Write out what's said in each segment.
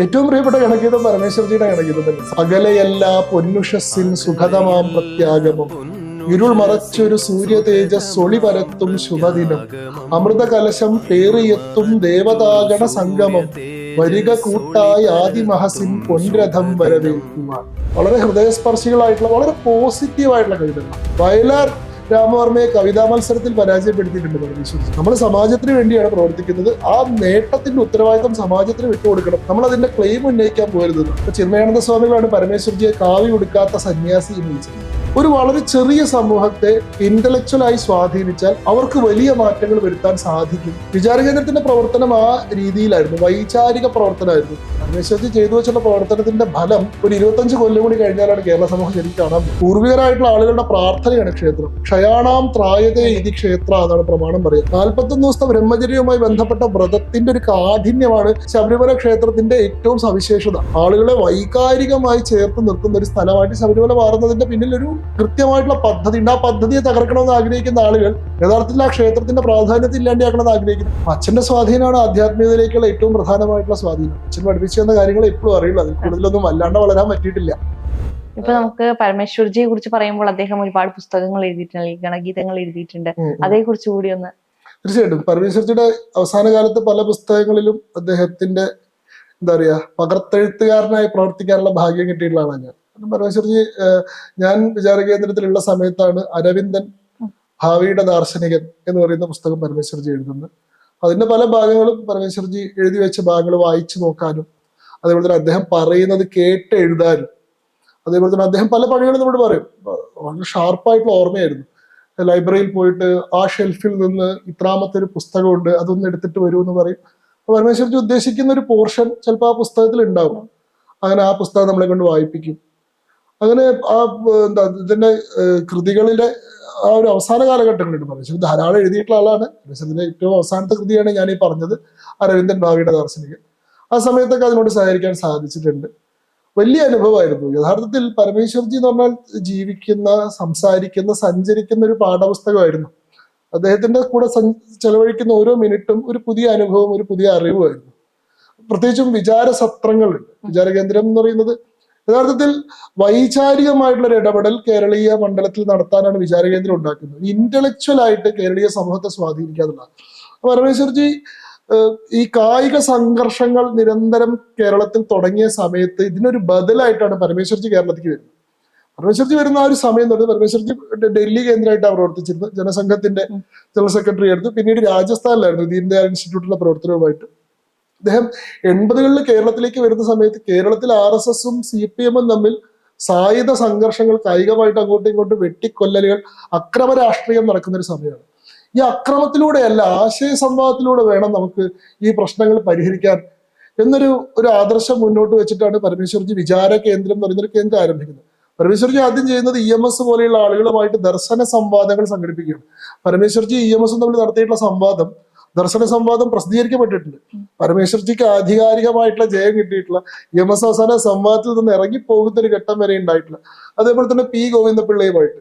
ഏറ്റവും പ്രിയപ്പെട്ട ഗണഗീതം പരമേശ്വർജിയുടെ ഗണഗീതം തന്നെ. സകലയല്ല പൊന്നുഷസിൻ സുഖതമാം പ്രത്യാഗമം. ഇരുൾ മറച്ചൊരു സൂര്യ തേജസ് ഒളി പരത്തും ശുഭദിനം. അമൃത കലശം പേറിയെത്തും ദേവതാഗണ സംഗമം. വരിക കൂട്ടായി ആദിമഹസിൻ പൊൻരഥം വരവേൽക്കുവാൻ. വളരെ ഹൃദയസ്പർശികളായിട്ടുള്ള വളരെ പോസിറ്റീവായിട്ടുള്ള കവിതകൾ വയലാർ രാമവർമ്മയെ കവിതാ മത്സരത്തിൽ പരാജയപ്പെടുത്തിയിട്ടുണ്ട് പരമേശ്വരൻ. നമ്മൾ സമാജത്തിന് വേണ്ടിയാണ് പ്രവർത്തിക്കുന്നത്. ആ നേട്ടത്തിന്റെ ഉത്തരവാദിത്തം സമാജത്തിന് വിട്ടുകൊടുക്കണം. നമ്മൾ അതിന്റെ ക്ലെയിം ഉന്നയിക്കാൻ പോരുന്നത് ചിന്മയാനന്ദ സ്വാമികളാണ് പരമേശ്വരജിയെ കാവി കൊടുക്കാത്ത സന്യാസി എന്ന് വിളിച്ചത് ഒരു വളരെ ചെറിയ സമൂഹത്തെ ഇന്റലക്ച്വലായി സ്വാധീനിച്ചാൽ അവർക്ക് വലിയ മാറ്റങ്ങൾ വരുത്താൻ സാധിക്കും. വിചാരകേന്ദ്രത്തിന്റെ പ്രവർത്തനം ആ രീതിയിലായിരുന്നു. വൈചാരിക പ്രവർത്തനമായിരുന്നു. പരമേശ്വരജി ചെയ്തു വെച്ചുള്ള പ്രവർത്തനത്തിന്റെ ഫലം ഒരു ഇരുപത്തഞ്ച് കൊല്ലം കൂടി കഴിഞ്ഞാലാണ് കേരള സമൂഹം ശരിക്കും കാണാൻ പൂർവികരായിട്ടുള്ള ആളുകളുടെ പ്രാർത്ഥനയാണ് ക്ഷേത്രം. ക്ഷയാണാം ത്രായതേ ഇതി ക്ഷേത്ര എന്നാണ് പ്രമാണം പറയുന്നത് നാൽപ്പത്തൊന്ന് ദിവസത്തെ ബ്രഹ്മചര്യവുമായി ബന്ധപ്പെട്ട വ്രതത്തിന്റെ ഒരു കാഠിന്യമാണ് ശബരിമല ക്ഷേത്രത്തിന്റെ ഏറ്റവും സവിശേഷത. ആളുകളെ വൈകാരികമായി ചേർത്ത് നിർത്തുന്ന ഒരു സ്ഥലമായിട്ട് ശബരിമല മാറുന്നതിന്റെ പിന്നിൽ ഒരു കൃത്യമായിട്ടുള്ള പദ്ധതി ഉണ്ട്. ആ പദ്ധതിയെ തകർക്കണമെന്ന് ആഗ്രഹിക്കുന്ന ആളുകൾ യഥാർത്ഥത്തിൽ ആ ക്ഷേത്രത്തിന്റെ പ്രാധാന്യത്തിൽ ഇല്ലാണ്ടാക്കണമെന്ന് ആഗ്രഹിക്കുന്നു. അച്ഛന്റെ സ്വാധീനമാണ് ആധ്യാത്മികതയിലേക്കുള്ള ഏറ്റവും പ്രധാനമായിട്ടുള്ള സ്വാധീനം. അച്ഛൻ പഠിപ്പിച്ചു തന്ന കാര്യങ്ങൾ എപ്പോഴും അറിയില്ല അതിൽ കൂടുതലൊന്നും വല്ലാണ്ട് വളരാൻ പറ്റിയിട്ടില്ല. ഇപ്പൊ നമുക്ക് പരമേശ്വർജിയെ കുറിച്ച് പറയുമ്പോൾ അദ്ദേഹം ഒരുപാട് പുസ്തകങ്ങൾ എഴുതിയിട്ടുണ്ട് ഗണഗീതങ്ങൾ എഴുതിയിട്ടുണ്ട്. ഉം, ഉം. അതേ കുറിച്ച് കൂടി ഒന്ന് തീർച്ചയായിട്ടും. പരമേശ്വർജിയുടെ അവസാന കാലത്ത് പല പുസ്തകങ്ങളിലും അദ്ദേഹത്തിന്റെ എന്താ പറയാ പകർത്തെഴുത്തുകാരനായി പ്രവർത്തിക്കാനുള്ള ഭാഗ്യം കിട്ടിയിട്ടുള്ളതാണ് ഞാൻ. കാരണം പരമേശ്വരജി ഞാൻ വിചാര കേന്ദ്രത്തിലുള്ള സമയത്താണ് അരവിന്ദൻ ഭാവിയുടെ ദാർശനികൻ എന്ന് പറയുന്ന പുസ്തകം പരമേശ്വരജി എഴുതുന്നത്. അതിന്റെ പല ഭാഗങ്ങളും പരമേശ്വരജി എഴുതി വെച്ച ഭാഗങ്ങൾ വായിച്ചു നോക്കാനും അതേപോലെ തന്നെ അദ്ദേഹം പറയുന്നത് കേട്ട് എഴുതാനും അതേപോലെ തന്നെ അദ്ദേഹം പല പണികളും നമ്മോട് പറയും. വളരെ ഷാർപ്പായിട്ടുള്ള ഓർമ്മയായിരുന്നു. ലൈബ്രറിയിൽ പോയിട്ട് ആ ഷെൽഫിൽ നിന്ന് ഇത്രാമത്തെ ഒരു പുസ്തകമുണ്ട് അതൊന്ന് എടുത്തിട്ട് വരൂ എന്ന് പറയും. പരമേശ്വർജി ഉദ്ദേശിക്കുന്ന ഒരു പോർഷൻ ചിലപ്പോൾ ആ പുസ്തകത്തിൽ ഉണ്ടാവും. അങ്ങനെ ആ പുസ്തകം നമ്മളെ കൊണ്ട് വായിപ്പിക്കും. അങ്ങനെ ആ എന്താ ഇതിന്റെ കൃതികളിലെ ആ ഒരു അവസാന കാലഘട്ടങ്ങളിൽ പരമേശ്വരൻ ധാരാളം എഴുതിയിട്ടുള്ള ആളാണ്. രമേശന്റെ ഏറ്റവും അവസാനത്തെ കൃതിയാണ് ഞാൻ ഈ പറഞ്ഞത് അരവിന്ദൻ ഭാവിയുടെ ദാർശനികൻ. ആ സമയത്തൊക്കെ അതിനോട് സഹകരിക്കാൻ സാധിച്ചിട്ടുണ്ട്. വലിയ അനുഭവമായിരുന്നു. യഥാർത്ഥത്തിൽ പരമേശ്വർജി എന്ന് പറഞ്ഞാൽ ജീവിക്കുന്ന സംസാരിക്കുന്ന സഞ്ചരിക്കുന്ന ഒരു പാഠപുസ്തകമായിരുന്നു. അദ്ദേഹത്തിന്റെ കൂടെ ചെലവഴിക്കുന്ന ഓരോ മിനിറ്റും ഒരു പുതിയ അനുഭവം ഒരു പുതിയ അറിവുമായിരുന്നു. പ്രത്യേകിച്ചും വിചാര സത്രങ്ങൾ വിചാര കേന്ദ്രം എന്ന് പറയുന്നത് യഥാർത്ഥത്തിൽ വൈചാരികമായിട്ടുള്ള ഒരു ഇടപെടൽ കേരളീയ മണ്ഡലത്തിൽ നടത്താനാണ് വിചാര കേന്ദ്രം ഉണ്ടാക്കുന്നത് ഇന്റലക്ച്വൽ ആയിട്ട് കേരളീയ സമൂഹത്തെ സ്വാധീനിക്കാതുള്ള അപ്പൊ പരമേശ്വർജി ഈ കായിക സംഘർഷങ്ങൾ നിരന്തരം കേരളത്തിൽ തുടങ്ങിയ സമയത്ത് ഇതിനൊരു ബദലായിട്ടാണ് പരമേശ്വർജി കേരളത്തിലേക്ക് വരുന്നത്. പരമേശ്വർജി വരുന്ന ആ ഒരു സമയം തൊട്ട് പരമേശ്വർജി ഡൽഹി കേന്ദ്രമായിട്ടാണ് പ്രവർത്തിച്ചിരുന്നത് ജനസംഘത്തിന്റെ ജനറൽ സെക്രട്ടറി ആയിരുന്നു. പിന്നീട് രാജസ്ഥാനിലായിരുന്നു. ദീൻദയാൽ ഇൻസ്റ്റിറ്റ്യൂട്ടിലെ പ്രവർത്തനവുമായിട്ട് അദ്ദേഹം എൺപതുകളിൽ കേരളത്തിലേക്ക് വരുന്ന സമയത്ത് കേരളത്തിൽ ആർ എസ് എസും സി പി എമ്മും തമ്മിൽ സായുധ സംഘർഷങ്ങൾ കായികമായിട്ട് അങ്ങോട്ടും ഇങ്ങോട്ടും വെട്ടിക്കൊല്ലലുകൾ അക്രമ രാഷ്ട്രീയം നടക്കുന്ന ഒരു സമയമാണ്. ഈ അക്രമത്തിലൂടെയല്ല ആശയ സംവാദത്തിലൂടെ വേണം നമുക്ക് ഈ പ്രശ്നങ്ങൾ പരിഹരിക്കാൻ എന്നൊരു ഒരു ആദർശം മുന്നോട്ട് വെച്ചിട്ടാണ് പരമേശ്വർജി വിചാര കേന്ദ്രം എന്ന് പറയുന്ന ഒരു കേന്ദ്രം ആരംഭിക്കുന്നത്. പരമേശ്വർജി ആദ്യം ചെയ്യുന്നത് ഇ എം എസ് പോലെയുള്ള ആളുകളുമായിട്ട് ദർശന സംവാദങ്ങൾ സംഘടിപ്പിക്കുകയാണ്. പരമേശ്വർജി ഇ എം എസും തമ്മിൽ നടത്തിയിട്ടുള്ള സംവാദം ദർശന സംവാദം പ്രസിദ്ധീകരിക്കപ്പെട്ടിട്ടുണ്ട്. പരമേശ്വർജിക്ക് ആധികാരികമായിട്ടുള്ള ജയം കിട്ടിയിട്ടുള്ള എം എസ് അവസാന സംവാദത്തിൽ നിന്ന് ഇറങ്ങി പോകുന്ന ഒരു ഘട്ടം വരെ ഉണ്ടായിട്ടുള്ള അതേപോലെ തന്നെ പി. ഗോവിന്ദപിള്ളയുമായിട്ട്.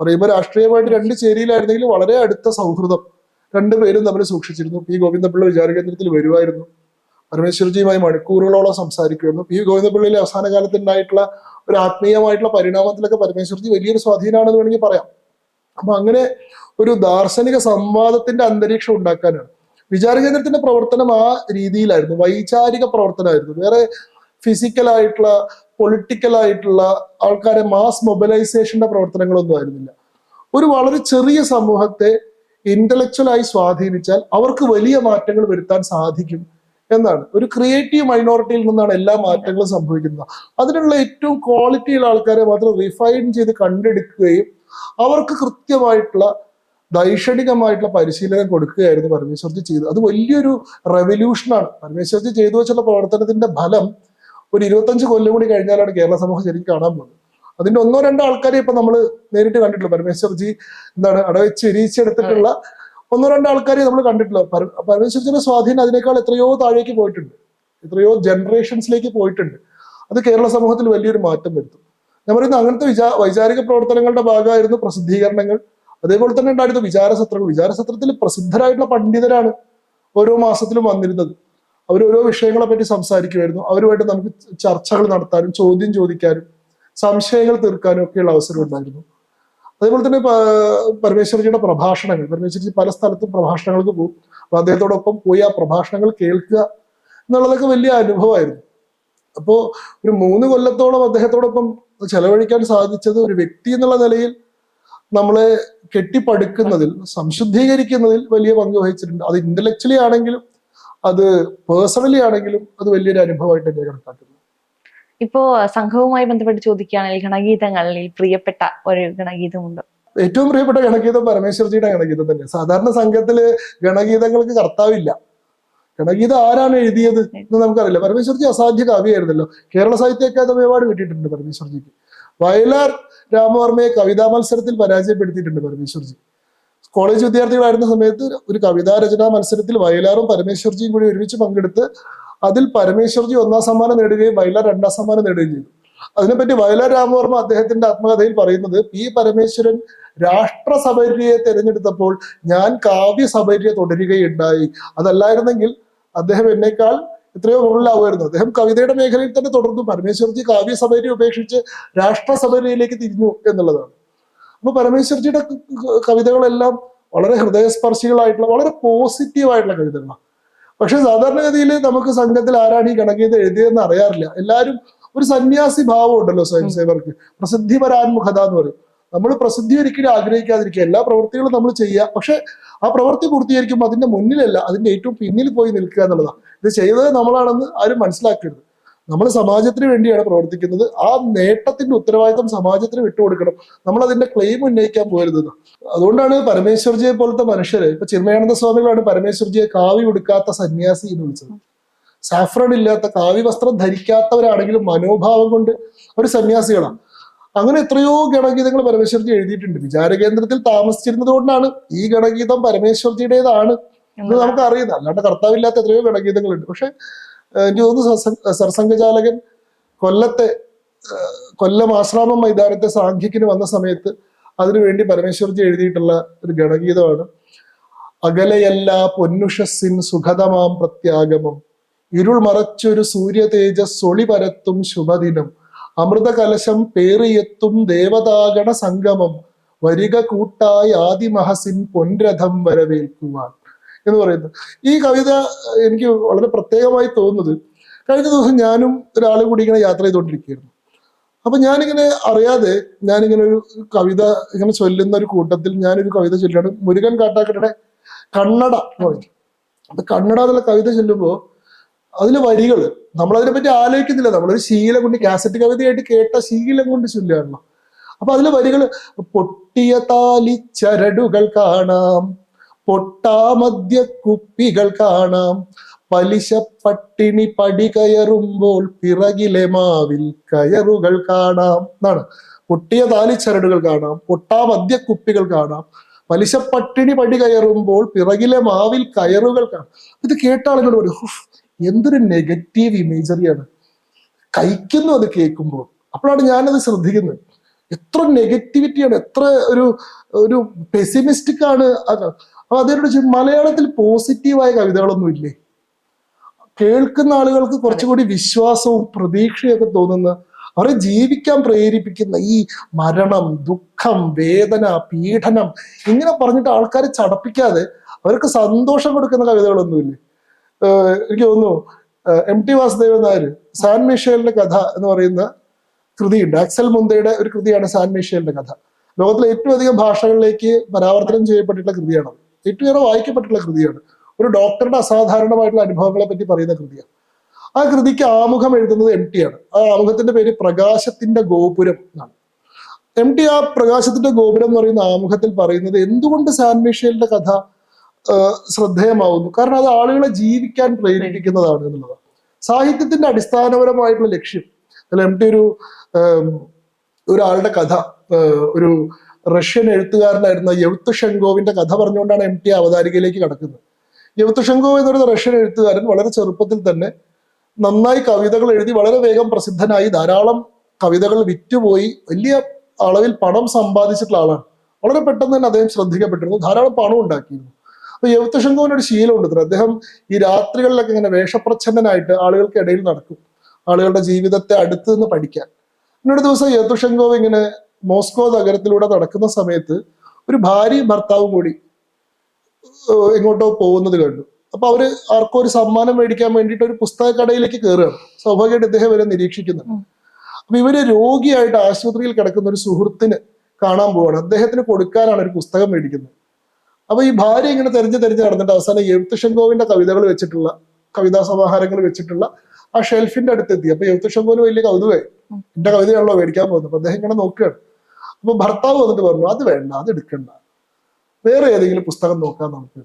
പറയുമ്പോൾ രാഷ്ട്രീയമായിട്ട് രണ്ട് ചേരിയിലായിരുന്നെങ്കിലും വളരെ അടുത്ത സൗഹൃദം രണ്ടുപേരും തമ്മിൽ സൂക്ഷിച്ചിരുന്നു. പി. ഗോവിന്ദപിള്ള വിചാര കേന്ദ്രത്തിൽ വരുമായിരുന്നു. പരമേശ്വർജിയുമായി മണിക്കൂറുകളോളം സംസാരിക്കുമായിരുന്നു. പി. ഗോവിന്ദപിള്ളയിലെ അവസാന കാലത്തുണ്ടായിട്ടുള്ള ഒരു ആത്മീയമായിട്ടുള്ള പരിണാമത്തിലൊക്കെ പരമേശ്വർജി വലിയൊരു സ്വാധീനമാണെന്ന് വേണമെങ്കിൽ പറയാം. അപ്പൊ അങ്ങനെ ഒരു ദാർശനിക സംവാദത്തിന്റെ അന്തരീക്ഷം ഉണ്ടാക്കാനാണ്. വിചാര കേന്ദ്രത്തിന്റെ പ്രവർത്തനം ആ രീതിയിലായിരുന്നു. വൈചാരിക പ്രവർത്തനമായിരുന്നു. വേറെ ഫിസിക്കലായിട്ടുള്ള പൊളിറ്റിക്കലായിട്ടുള്ള ആൾക്കാരെ മാസ് മൊബിലൈസേഷന്റെ പ്രവർത്തനങ്ങളൊന്നും ആയിരുന്നില്ല. ഒരു വളരെ ചെറിയ സമൂഹത്തെ ഇന്റലക്ച്വലായി സ്വാധീനിച്ചാൽ അവർക്ക് വലിയ മാറ്റങ്ങൾ വരുത്താൻ സാധിക്കും എന്നാണ്. ഒരു ക്രിയേറ്റീവ് മൈനോറിറ്റിയിൽ നിന്നാണ് എല്ലാ മാറ്റങ്ങളും സംഭവിക്കുന്നത്. അതിനുള്ള ഏറ്റവും ക്വാളിറ്റിയുള്ള ആൾക്കാരെ മാത്രം റിഫൈൻ ചെയ്ത് കണ്ടെടുക്കുകയും അവർക്ക് കൃത്യമായിട്ടുള്ള ദൈക്ഷണികമായിട്ടുള്ള പരിശീലനം കൊടുക്കുകയായിരുന്നു പരമേശ്വർജി ചെയ്തത്. അത് വലിയൊരു റെവല്യൂഷനാണ് പരമേശ്വർജി ചെയ്തു വെച്ചുള്ള പ്രവർത്തനത്തിന്റെ ഫലം ഒരു ഇരുപത്തഞ്ച് കൊല്ലം കൂടി കഴിഞ്ഞാലാണ് കേരള സമൂഹം ശരിക്കും കാണാൻ പോകുന്നത്. അതിന്റെ ഒന്നോ രണ്ടോ ആൾക്കാരെ ഇപ്പൊ നമ്മൾ നേരിട്ട് കണ്ടിട്ടുള്ളൂ പരമേശ്വർജി എന്താണ് അടവെച്ച് ചിരിച്ചെടുത്തിട്ടുള്ള ഒന്നോ രണ്ടോ ആൾക്കാരെ നമ്മൾ കണ്ടിട്ടുള്ളൂ പര- പരമേശ്വർജിയുടെ സ്വാധീനം അതിനേക്കാൾ എത്രയോ താഴേക്ക് പോയിട്ടുണ്ട്. എത്രയോ ജനറേഷൻസിലേക്ക് പോയിട്ടുണ്ട്. അത് കേരള സമൂഹത്തിൽ വലിയൊരു മാറ്റം വരുത്തും. ഞാൻ പറയുന്നത് അങ്ങനത്തെ വിചാ വൈചാരിക പ്രവർത്തനങ്ങളുടെ ഭാഗമായിരുന്നു പ്രസിദ്ധീകരണങ്ങൾ. അതേപോലെ തന്നെ ഉണ്ടായിരുന്നു വിചാരസത്രങ്ങൾ. വിചാരസത്രത്തിൽ പ്രസിദ്ധരായിട്ടുള്ള പണ്ഡിതരാണ് ഓരോ മാസത്തിലും വന്നിരുന്നത്. അവർ ഓരോ വിഷയങ്ങളെ പറ്റി സംസാരിക്കുമായിരുന്നു. അവരുമായിട്ട് നമുക്ക് ചർച്ചകൾ നടത്താനും ചോദ്യം ചോദിക്കാനും സംശയങ്ങൾ തീർക്കാനും ഒക്കെയുള്ള അവസരം ഉണ്ടായിരുന്നു. അതേപോലെ തന്നെ പരമേശ്വരജിയുടെ പ്രഭാഷണങ്ങൾ. പരമേശ്വരജി പല സ്ഥലത്തും പ്രഭാഷണങ്ങൾക്ക് പോകും. അപ്പൊ അദ്ദേഹത്തോടൊപ്പം പോയി ആ പ്രഭാഷണങ്ങൾ കേൾക്കുക എന്നുള്ളതൊക്കെ വലിയ അനുഭവമായിരുന്നു. അപ്പോ ഒരു മൂന്ന് കൊല്ലത്തോളം അദ്ദേഹത്തോടൊപ്പം ചെലവഴിക്കാൻ സാധിച്ചത് ഒരു വ്യക്തി എന്നുള്ള നിലയിൽ നമ്മളെ കെട്ടിപ്പടുക്കുന്നതിൽ സംശുദ്ധീകരിക്കുന്നതിൽ വലിയ പങ്ക് വഹിച്ചിട്ടുണ്ട്. അത് ഇന്റലക്ച്വലി ആണെങ്കിലും അത് പേഴ്സണലി ആണെങ്കിലും അത് വലിയൊരു അനുഭവമായിട്ട് എന്നെ കണക്കാക്കുന്നു. ഇപ്പോ സംഘവുമായി ബന്ധപ്പെട്ട് ചോദിക്കുകയാണെങ്കിൽ ഗണഗീതങ്ങളിൽ പ്രിയപ്പെട്ട ഒരു ഗണഗീതമുണ്ട്. ഏറ്റവും പ്രിയപ്പെട്ട ഗണഗീതം പരമേശ്വർജിയുടെ ഗണഗീതം തന്നെ. സാധാരണ സംഘത്തിൽ ഗണഗീതങ്ങൾക്ക് കർത്താവില്ല. ഗണഗീതം ആരാണ് എഴുതിയത് എന്ന് നമുക്കറിയില്ല. പരമേശ്വർജി അസാധ്യ കവിയായിരുന്നല്ലോ. കേരള സാഹിത്യ അക്കാദമി അവാർഡ് കിട്ടിയിട്ടുണ്ട് പരമേശ്വർജിക്ക്. വയലാർ രാമവർമ്മയെ കവിതാ മത്സരത്തിൽ പരാജയപ്പെടുത്തിയിട്ടുണ്ട് പരമേശ്വർജി. കോളേജ് വിദ്യാർത്ഥികളായിരുന്ന സമയത്ത് ഒരു കവിതാ രചനാ മത്സരത്തിൽ വയലാറും പരമേശ്വർജിയും കൂടി ഒരുമിച്ച് പങ്കെടുത്ത് അതിൽ പരമേശ്വർജി ഒന്നാം സമ്മാനം നേടുകയും വയലാർ രണ്ടാം സമ്മാനം നേടുകയും ചെയ്തു. അതിനെപ്പറ്റി വയലാർ രാമവർമ്മ അദ്ദേഹത്തിന്റെ ആത്മകഥയിൽ പറയുന്നത് പി പരമേശ്വരൻ രാഷ്ട്രസബര്യയെ തെരഞ്ഞെടുത്തപ്പോൾ ഞാൻ കാവ്യസബര്യ തുടരുകയുണ്ടായി. അതല്ലായിരുന്നെങ്കിൽ അദ്ദേഹം എന്നേക്കാൾ എത്രയോ മുകളിലാവുമായിരുന്നു അദ്ദേഹം കവിതയുടെ മേഖലയിൽ തന്നെ തുടർന്നു. പരമേശ്വർജി സഭയെ ഉപേക്ഷിച്ച് രാഷ്ട്രസബര്യയിലേക്ക് തിരിഞ്ഞു എന്നുള്ളതാണ്. അപ്പൊ പരമേശ്വർജിയുടെ കവിതകളെല്ലാം വളരെ ഹൃദയസ്പർശികളായിട്ടുള്ള വളരെ പോസിറ്റീവ് ആയിട്ടുള്ള കവിതകളാണ്. പക്ഷെ സാധാരണഗതിയിൽ നമുക്ക് സംഘത്തിൽ ആരാണ് ഈ കണക്കീത് എഴുതിയതെന്ന് അറിയാറില്ല. എല്ലാവരും ഒരു സന്യാസി ഭാവം ഉണ്ടല്ലോ സ്വയം സേവർക്ക് പ്രസിദ്ധി പരാൻമുഖത എന്ന് പറയും. നമ്മൾ പ്രസിദ്ധി ഒരിക്കലും ആഗ്രഹിക്കാതിരിക്കുക. എല്ലാ പ്രവൃത്തികളും നമ്മൾ ചെയ്യുക. പക്ഷെ ആ പ്രവൃത്തി പൂർത്തീകരിക്കുമ്പോൾ അതിന്റെ മുന്നിലല്ല അതിന്റെ ഏറ്റവും പിന്നിൽ പോയി നിൽക്കുക എന്നുള്ളതാണ്. ഇത് ചെയ്തത് നമ്മളാണെന്ന് ആരും മനസ്സിലാക്കരുത്. നമ്മൾ സമാജത്തിന് വേണ്ടിയാണ് പ്രവർത്തിക്കുന്നത്. ആ നേട്ടത്തിന്റെ ഉത്തരവാദിത്തം സമാജത്തിന് വിട്ടുകൊടുക്കണം. നമ്മൾ അതിന്റെ ക്ലെയിം ഉന്നയിക്കാൻ പോരുത് അതുകൊണ്ടാണ് പരമേശ്വർജിയെ പോലത്തെ മനുഷ്യര് ഇപ്പൊ ചിന്മയാനന്ദ സ്വാമികളാണ് പരമേശ്വർജിയെ കാവി ഉടുക്കാത്ത സന്യാസി എന്ന് വിളിച്ചത്. സാഫ്രൺ ഇല്ലാത്ത കാവി വസ്ത്രം ധരിക്കാത്തവരാണെങ്കിലും മനോഭാവം കൊണ്ട് അവർ സന്യാസികളാണ്. അങ്ങനെ എത്രയോ ഗണഗീതങ്ങൾ പരമേശ്വർജി എഴുതിയിട്ടുണ്ട്. വിചാരകേന്ദ്രത്തിൽ താമസിച്ചിരുന്നത് കൊണ്ടാണ് ഈ ഗണഗീതം പരമേശ്വർജിയുടേതാണ് എന്ന് നമുക്ക് അറിയുന്നത് അല്ലാണ്ട് കർത്താവില്ലാത്ത എത്രയോ ഗണഗീതങ്ങളുണ്ട്. പക്ഷെ എനിക്ക് തോന്നുന്നു സർസംഘചാലകൻ കൊല്ലത്തെ കൊല്ലം ആശ്രാമം മൈതാനത്തെ സാഖ്യക്കിന് വന്ന സമയത്ത് അതിനുവേണ്ടി പരമേശ്വർജി എഴുതിയിട്ടുള്ള ഒരു ഗണഗീതമാണ്. അകലയല്ല പൊന്നുഷസ്സിൻ സുഖതമാം പ്രത്യാഗമം. ഇരുൾ മറച്ചൊരു സൂര്യ തേജസ് ഒളി പരത്തും ശുഭദിനം. അമൃത കലശം പേറിയെത്തും ദേവതാഗണ സംഗമം. വരിക കൂട്ടായി ആദിമഹസിൻ പൊൻരഥം വരവേൽക്കുവാൻ എന്ന് പറയുന്നത്. ഈ കവിത എനിക്ക് വളരെ പ്രത്യേകമായി തോന്നുന്നത് കഴിഞ്ഞ ദിവസം ഞാനും ഒരാൾ കൂടി ഇങ്ങനെ യാത്ര ചെയ്തുകൊണ്ടിരിക്കുകയായിരുന്നു. അപ്പൊ ഞാനിങ്ങനെ അറിയാതെ ഞാനിങ്ങനെ ഒരു കവിത ഇങ്ങനെ ചൊല്ലുന്ന ഒരു കൂട്ടത്തിൽ ഞാനൊരു കവിത ചൊല്ലുകയാണ് മുരുകൻ കാട്ടാക്കടയുടെ കണ്ണട എന്ന് പറഞ്ഞു അപ്പൊ കണ്ണട എന്നുള്ള കവിത ചൊല്ലുമ്പോ അതിലെ വരികൾ നമ്മൾ അതിനെ പറ്റി ആലോചിക്കുന്നില്ല. നമ്മളൊരു ശീലം കൊണ്ട് കാസറ്റ് കവിതയായിട്ട് കേട്ട ശീലം കൊണ്ട് ചൊല്ലുകയാണല്ലോ. അപ്പൊ അതിലെ വരികൾ പൊട്ടിയ താലി ചരടുകൾ കാണാം പൊട്ടാമദ്യ കുപ്പികൾ കാണാം പലിശ പട്ടിണി പടി കയറുമ്പോൾ പിറകിലെ മാവിൽ കയറുകൾ കാണാം എന്നാണ്. പൊട്ടിയ താലിച്ചരടുകൾ കാണാം പൊട്ടാമദ്യ കുപ്പികൾ കാണാം പലിശ പട്ടിണി പടി കയറുമ്പോൾ പിറകിലെ മാവിൽ കയറുകൾ കാണാം. ഇത് കേട്ട വരും. പറയും "ഉഫ്, എന്തൊരു നെഗറ്റീവ് ഇമേജറിയാണ് കഴിക്കുന്നു അത് കേൾക്കുമ്പോൾ. അപ്പോഴാണ് ഞാനത് ശ്രദ്ധിക്കുന്നത്. എത്ര നെഗറ്റിവിറ്റിയാണ് എത്ര ഒരു ഒരു പെസിമിസ്റ്റിക് ആണ് അപ്പൊ അതിനോട് മലയാളത്തിൽ പോസിറ്റീവായ കവിതകളൊന്നും ഇല്ലേ? കേൾക്കുന്ന ആളുകൾക്ക് കുറച്ചുകൂടി വിശ്വാസവും പ്രതീക്ഷയൊക്കെ തോന്നുന്ന അവരെ ജീവിക്കാൻ പ്രേരിപ്പിക്കുന്ന ഈ മരണം ദുഃഖം വേദന പീഡനം ഇങ്ങനെ പറഞ്ഞിട്ട് ആൾക്കാരെ ചടപ്പിക്കാതെ അവർക്ക് സന്തോഷം കൊടുക്കുന്ന കവിതകളൊന്നുമില്ലേ എനിക്ക് തോന്നുന്നു M T Vasudevan Nair San മിഷേലിന്റെ കഥ എന്ന് പറയുന്ന കൃതിയുണ്ട്. അക്സൽ മുന്തയുടെ ഒരു കൃതിയാണ് സാൻ മിഷേലിന്റെ കഥ. ലോകത്തിലെ ഏറ്റവും അധികം ഭാഷകളിലേക്ക് പരാവർത്തനം ചെയ്യപ്പെട്ടിട്ടുള്ള കൃതിയാണ് ഏറ്റവും ഏറെ വായിക്കപ്പെട്ടിട്ടുള്ള കൃതിയാണ്. ഒരു ഡോക്ടറുടെ അസാധാരണമായിട്ടുള്ള അനുഭവങ്ങളെ പറ്റി പറയുന്ന കൃതിയാണ്. ആ കൃതിക്ക് ആമുഖം എഴുതുന്നത് എം ടി ആണ്. ആ ആമുഖത്തിന്റെ പേര് പ്രകാശത്തിന്റെ ഗോപുരം എന്നാണ്. എം ടി ആ പ്രകാശത്തിന്റെ ഗോപുരം എന്ന് പറയുന്ന ആമുഖത്തിൽ പറയുന്നത് എന്തുകൊണ്ട് സാൻ മിഷേലിന്റെ കഥ ശ്രദ്ധേയമാവുന്നു കാരണം അത് ആളുകളെ ജീവിക്കാൻ പ്രേരിപ്പിക്കുന്നതാണ് എന്നുള്ളതാണ് സാഹിത്യത്തിന്റെ അടിസ്ഥാനപരമായിട്ടുള്ള ലക്ഷ്യം അല്ല എം ഒരു ഒരാളുടെ കഥ ഒരു റഷ്യൻ എഴുത്തുകാരനായിരുന്ന യൗത്തുഷെങ്കോവിന്റെ കഥ പറഞ്ഞുകൊണ്ടാണ് എം ടി അവതാരികയിലേക്ക് കടക്കുന്നത്. യൗത്തുഷെങ്കോവ് എന്ന് പറയുന്ന റഷ്യൻ എഴുത്തുകാരൻ വളരെ ചെറുപ്പത്തിൽ തന്നെ നന്നായി കവിതകൾ എഴുതി വളരെ വേഗം പ്രസിദ്ധനായി ധാരാളം കവിതകൾ വിറ്റുപോയി വലിയ അളവിൽ പണം സമ്പാദിച്ചിട്ടുള്ള ആളാണ്. വളരെ പെട്ടെന്ന് തന്നെ അദ്ദേഹം ശ്രദ്ധിക്കപ്പെട്ടിരുന്നു. ധാരാളം പണം ഉണ്ടാക്കിയിരുന്നു. അപ്പൊ യവത്തശങ്കോവിന് ഒരു ശീലമുണ്ട് അദ്ദേഹം ഈ രാത്രികളിലൊക്കെ ഇങ്ങനെ വേഷപ്രച്ഛന്നനായിട്ട് ആളുകൾക്ക് ഇടയിൽ നടക്കും. ആളുകളുടെ ജീവിതത്തെ അടുത്ത് നിന്ന് പഠിക്കാൻ. പിന്നൊരു ദിവസം യവത്തുഷങ്കോവ് ഇങ്ങനെ മോസ്കോ നഗരത്തിലൂടെ നടക്കുന്ന സമയത്ത് ഒരു ഭാര്യയും ഭർത്താവും കൂടി എങ്ങോട്ടോ പോകുന്നത് കണ്ടു. അപ്പൊ അവർ ആർക്കോ ഒരു സമ്മാനം മേടിക്കാൻ വേണ്ടിയിട്ട് ഒരു പുസ്തക കടയിലേക്ക് കയറുകയാണ് സ്വാഭാവികമായിട്ട് ഇദ്ദേഹം ഇവരെ നിരീക്ഷിക്കുന്നുണ്ട്. അപ്പൊ ഇവർ രോഗിയായിട്ട് ആശുപത്രിയിൽ കിടക്കുന്ന ഒരു സുഹൃത്തിന് കാണാൻ പോവാണ് അദ്ദേഹത്തിന് കൊടുക്കാനാണ് ഒരു പുസ്തകം മേടിക്കുന്നത്. അപ്പൊ ഈ ഭാര്യ ഇങ്ങനെ തെരഞ്ഞു തെരഞ്ഞു നടന്നിട്ട് അവസാനം എഴുത്തുഷങ്കോവിന്റെ കവിതകൾ വെച്ചിട്ടുള്ള കവിതാ സമാഹാരങ്ങൾ വെച്ചിട്ടുള്ള ആ ഷെൽഫിന്റെ അടുത്തെത്തി അപ്പൊ എഴുത്തുഷങ്കോവിന് വലിയ കൗതുകമായി. എന്റെ കവിതയാണല്ലോ മേടിക്കാൻ പോകുന്നത്. അപ്പൊ അദ്ദേഹം ഇങ്ങനെ നോക്കുകയാണ്. അപ്പൊ ഭർത്താവ് വന്നിട്ട് പറഞ്ഞു അത് വേണ്ട അത് എടുക്കണ്ട. വേറെ ഏതെങ്കിലും പുസ്തകം നോക്കാൻ നമുക്ക്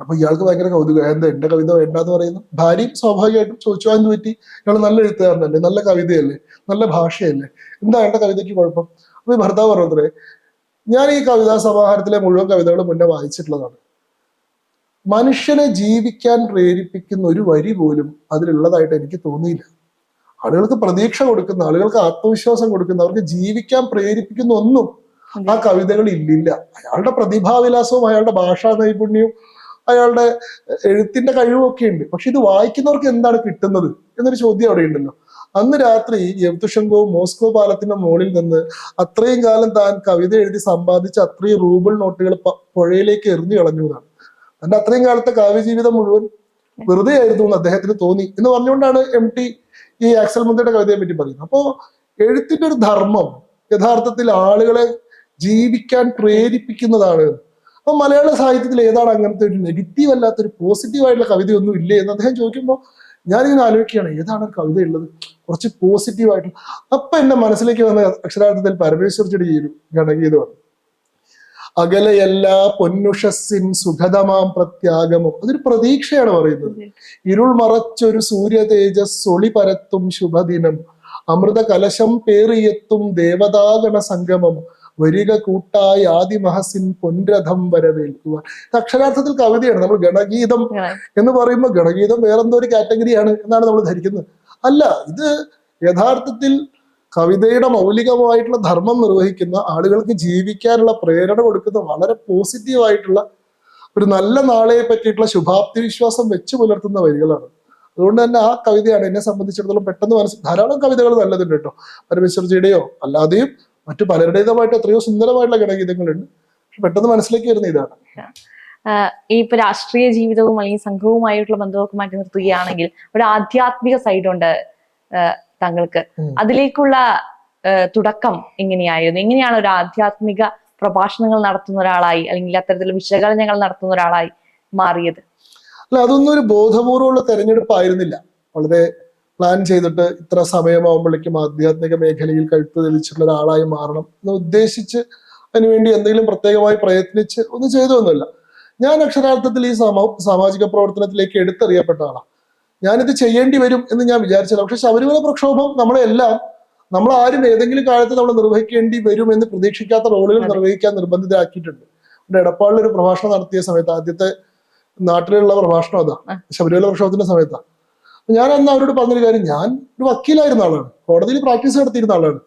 അപ്പൊ ഇയാൾക്ക് ഭയങ്കര കൗതുകം എന്താ എന്റെ കവിത വേണ്ട എന്ന് പറയുന്നു? ഭാര്യയും സ്വാഭാവികമായിട്ടും ചോദിച്ചു അതിന് പറ്റി? ഇയാൾ നല്ല എഴുത്തുകാരനല്ലേ? നല്ല കവിതയല്ലേ? നല്ല ഭാഷയല്ലേ? എന്താ എന്റെ കവിതയ്ക്ക് കുഴപ്പം? അപ്പൊ ഭർത്താവ് പറഞ്ഞത്രേ ഞാൻ ഈ കവിതാ സമാഹാരത്തിലെ മുഴുവൻ കവിതകളും മുന്നേ വായിച്ചിട്ടുള്ളതാണ്. മനുഷ്യനെ ജീവിക്കാൻ പ്രേരിപ്പിക്കുന്ന ഒരു വരി പോലും അതിലുള്ളതായിട്ട് എനിക്ക് തോന്നിയില്ല. ആളുകൾക്ക് പ്രതീക്ഷ കൊടുക്കുന്ന ആളുകൾക്ക് ആത്മവിശ്വാസം കൊടുക്കുന്ന അവർക്ക് ജീവിക്കാൻ പ്രേരിപ്പിക്കുന്ന ഒന്നും ആ കവിതകൾ ഇല്ലില്ല. അയാളുടെ പ്രതിഭാവിലാസവും അയാളുടെ ഭാഷാ നൈപുണ്യവും അയാളുടെ എഴുത്തിന്റെ കഴിവും ഒക്കെ ഉണ്ട്. പക്ഷെ ഇത് വായിക്കുന്നവർക്ക് എന്താണ് കിട്ടുന്നത് എന്നൊരു ചോദ്യം അവിടെ ഉണ്ടല്ലോ. അന്ന് രാത്രി യവ്തുഷങ്കവും മോസ്കോ പാലത്തിന്റെ മുകളിൽ നിന്ന് അത്രയും കാലം താൻ കവിത എഴുതി സമ്പാദിച്ച അത്രയും റൂബിൾ നോട്ടുകൾ പുഴയിലേക്ക് എറിഞ്ഞു കളഞ്ഞു എന്നാണ്. തന്റെ അത്രയും കാലത്തെ കാവ്യജീവിതം മുഴുവൻ വെറുതെ ആയിരുന്നു എന്ന് അദ്ദേഹത്തിന് തോന്നി എന്ന് പറഞ്ഞുകൊണ്ടാണ് എം ടി ഈ ആക്സൽ മുന്തയുടെ കവിതയെ പറ്റി പറയുന്നത്. അപ്പോ എഴുത്തിന്റെ ഒരു ധർമ്മം യഥാർത്ഥത്തിൽ ആളുകളെ ജീവിക്കാൻ പ്രേരിപ്പിക്കുന്നതാണ്. അപ്പൊ മലയാള സാഹിത്യത്തിൽ ഏതാണ് അങ്ങനത്തെ ഒരു നെഗറ്റീവ് അല്ലാത്ത ഒരു പോസിറ്റീവ് ആയിട്ടുള്ള കവിതയൊന്നും ഇല്ലേ എന്ന് അദ്ദേഹം ചോദിക്കുമ്പോൾ ഞാനിങ്ങനെ ആലോചിക്കുകയാണ് ഏതാണ് കവിത ഉള്ളത്? കുറച്ച് പോസിറ്റീവ് ആയിട്ടുള്ള അപ്പൊ എന്റെ മനസ്സിലേക്ക് വന്ന അക്ഷരാർത്ഥത്തിൽ പരമേശ്വരയുടെ ഈ ഒരു ഗണഗീതമാണ് അകലെയല്ലാ പൊന്നുഷസ്സിൻ സുഖതമാം പ്രത്യാഗമം. അതൊരു പ്രതീക്ഷയാണ് പറയുന്നത്. ഇരുൾ മറച്ചൊരു സൂര്യ തേജസ് ഒളി പരത്തും ശുഭദിനം. അമൃത കലശം പേറിയെത്തും ദേവതാഗണ സംഗമം. വരിക കൂട്ടായി ആദിമഹസിൻ പൊൻരഥം വരവേൽക്കുവാൻ. അക്ഷരാർത്ഥത്തിൽ കവിതയാണ്. നമ്മൾ ഗണഗീതം എന്ന് പറയുമ്പോൾ ഗണഗീതം വേറെന്തോ ഒരു കാറ്റഗറിയാണ് എന്നാണ് നമ്മൾ ധരിക്കുന്നത്. അല്ല ഇത് യഥാർത്ഥത്തിൽ കവിതയുടെ മൗലികമായിട്ടുള്ള ധർമ്മം നിർവഹിക്കുന്ന ആളുകൾക്ക് ജീവിക്കാനുള്ള പ്രേരണ കൊടുക്കുന്ന വളരെ പോസിറ്റീവായിട്ടുള്ള ഒരു നല്ല നാളെയെ പറ്റിയിട്ടുള്ള ശുഭാപ്തി വിശ്വാസം വെച്ച് പുലർത്തുന്ന വരികളാണ്. അതുകൊണ്ട് തന്നെ ആ കവിതയാണ് എന്നെ സംബന്ധിച്ചിടത്തോളം പെട്ടെന്ന് മനസ്സിൽ ധാരാളം കവിതകൾ നല്ലതുണ്ട് കേട്ടോ. പരമേശ്വർജിയുടെയോ അല്ലാതെയും മറ്റു പലരുടേതുമായിട്ട് എത്രയോ സുന്ദരമായിട്ടുള്ള ഗണഗീതങ്ങളുണ്ട്. പെട്ടെന്ന് മനസ്സിലേക്ക് വരുന്ന ഇതാണ്. ഈ ഇപ്പൊ രാഷ്ട്രീയ ജീവിതവും അല്ലെങ്കിൽ സംഘവുമായിട്ടുള്ള ബന്ധമൊക്കെ മാറ്റി നിർത്തുകയാണെങ്കിൽ ഒരു ആധ്യാത്മിക സൈഡ് ഉണ്ട് ആഹ് താങ്കൾക്ക്. അതിലേക്കുള്ള തുടക്കം എങ്ങനെയായിരുന്നു? എങ്ങനെയാണ് ഒരു ആധ്യാത്മിക പ്രഭാഷണങ്ങൾ നടത്തുന്ന ഒരാളായി അല്ലെങ്കിൽ അത്തരത്തിലുള്ള വിശകലനങ്ങൾ നടത്തുന്ന ഒരാളായി മാറിയത്? അല്ല അതൊന്നും ഒരു ബോധപൂർവമുള്ള തെരഞ്ഞെടുപ്പായിരുന്നില്ല. വളരെ പ്ലാൻ ചെയ്തിട്ട് ഇത്ര സമയമാകുമ്പോഴേക്കും ആധ്യാത്മിക മേഖലയിൽ കഴുത്ത് തെളിച്ചിട്ടുള്ള ഒരാളായി മാറണം എന്ന് ഉദ്ദേശിച്ച് അതിനുവേണ്ടി എന്തെങ്കിലും പ്രത്യേകമായി പ്രയത്നിച്ച് ഒന്നും ചെയ്തൊന്നുമില്ല ഞാൻ അക്ഷരാർത്ഥത്തിൽ ഈ സമ സാമാജിക പ്രവർത്തനത്തിലേക്ക് എടുത്തറിയപ്പെട്ട ആളാണ് ഞാനിത് ചെയ്യേണ്ടി വരും എന്ന് ഞാൻ വിചാരിച്ചില്ല പക്ഷെ ശബരിമല പ്രക്ഷോഭം നമ്മളെല്ലാം നമ്മൾ ആരും ഏതെങ്കിലും കാലത്ത് നമ്മൾ നിർവഹിക്കേണ്ടി വരും എന്ന് പ്രതീക്ഷിക്കാത്ത റോളുകൾ നിർവഹിക്കാൻ നിർബന്ധിതരാക്കിയിട്ടുണ്ട്. എടപ്പാളിൽ ഒരു പ്രഭാഷണം നടത്തിയ സമയത്ത് ആദ്യത്തെ നാട്ടിലുള്ള പ്രഭാഷണം അതാ. ശബരിമല പ്രക്ഷോഭത്തിന്റെ സമയത്താണ് ഞാൻ അന്ന് അവരോട് പറഞ്ഞൊരു കാര്യം ഞാൻ ഒരു വക്കീലായിരുന്ന ആളാണ്. കോടതിയിൽ പ്രാക്ടീസ് നടത്തിയിരുന്ന ആളാണ്.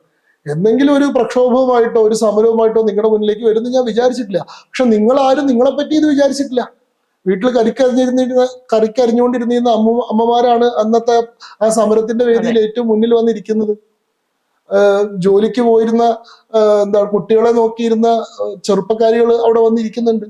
എന്തെങ്കിലും ഒരു പ്രക്ഷോഭവുമായിട്ടോ ഒരു സമരവുമായിട്ടോ നിങ്ങളുടെ മുന്നിലേക്ക് വരുമെന്ന് ഞാൻ വിചാരിച്ചിട്ടില്ല. പക്ഷെ നിങ്ങൾ ആരും നിങ്ങളെ പറ്റി ഇത് വിചാരിച്ചിട്ടില്ല. വീട്ടിൽ കരിക്കരിഞ്ഞിരുന്നിരുന്ന കരിക്കരിഞ്ഞുകൊണ്ടിരുന്നിരുന്ന അമ്മ അമ്മമാരാണ് അന്നത്തെ ആ സമരത്തിന്റെ വേദിയിൽ ഏറ്റവും മുന്നിൽ വന്നിരിക്കുന്നത്. ജോലിക്ക് പോയിരുന്ന എന്താ കുട്ടികളെ നോക്കിയിരുന്ന ചെറുപ്പക്കാരികൾ അവിടെ വന്നിരിക്കുന്നുണ്ട്.